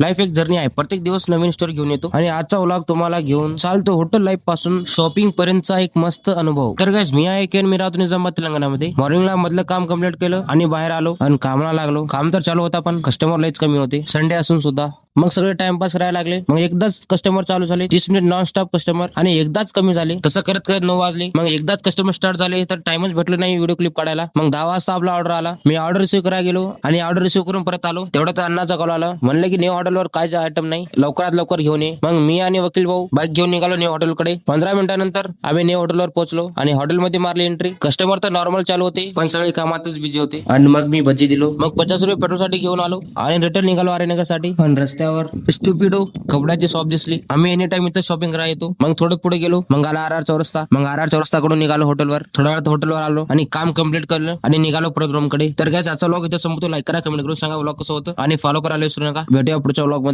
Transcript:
Life एक journey आहे. प्रत्येक दिवस नवीन स्टोरी घेऊन येतो. आणि आजचा व्लॉग तुम्हाला घेऊन चालतो हॉटेल लाईफपासून शॉपिंग पर्यंतचा एक मस्त अनुभव. तर गाइस मी आहे केन मी राहतो निजामाबाद तेलंगणामध्ये. मॉर्निंगला मधलं काम कंप्लीट केलं आणि बाहेर आलो आणि कामाला लागलो. काम तर चालू होता पण कस्टमर लाईच कमी होते. संडे असून सुद्धा मग सगळे टाइमपास राहायला लागले. मग एकदाच कस्टमर चालू झाले तीस मिनिट नॉन स्टॉप कस्टमर आणि एकदाच कमी झाले. तसं करत करत नऊ वाजले. मग एकदाच कस्टमर स्टार्ट झाले तर टाइमच भेटलं नाही व्हिडिओ क्लिप काढायला. मग दहा वाजता आपला ऑर्डर आला. मी ऑर्डर रिसिव्ह करायला गेलो आणि ऑर्डर रिसिव्ह करून परत आलो. तेवढ्याच अन्नाचा कॉल आला. म्हणलं की न्यू हॉटेलवर काय आयटम नाही. लवकरात लवकर घेऊन ये. मग मी आणि वकील भाऊ बाईक घेऊन निघालो न्यू हॉटेलकडे पंधरा मिनिटानंतर आम्ही न्यू हॉटेलवर पोहोचलो आणि हॉटेलमध्ये मारली एंट्री कस्टमर तर नॉर्मल चालू होते पण सगळे कामातच बिझी होते. आणि मग मी भजी दिलो. मग पचास रुपये पेट्रोलसाठी घेऊन आलो आणि रिटर्न निघालो आरेनगरसाठी पण रस्त्यावर. स्टुपिडो कपड्याची शॉप दिसली. आम्ही एनी टाइम इथं शॉपिंग करायला येतो. मग थोडं पुढे गेलो. मग आला आर आर चौरस्ता. मग आर आर चौरस्ता कडून निघालो हॉटेलवर थोड्या वेळात हॉटेलवर आलो आणि काम कंप्लीट करलं आणि निघालो परत रूमकडे. तर काय आजचा व्लॉग इथं संपतो. लाईक करा कमेंट करून सांगा व्लॉग कसं होतं. आणि फॉलो करायला विसरू नका. भेटूया पुढच्या व्लॉगमध्ये.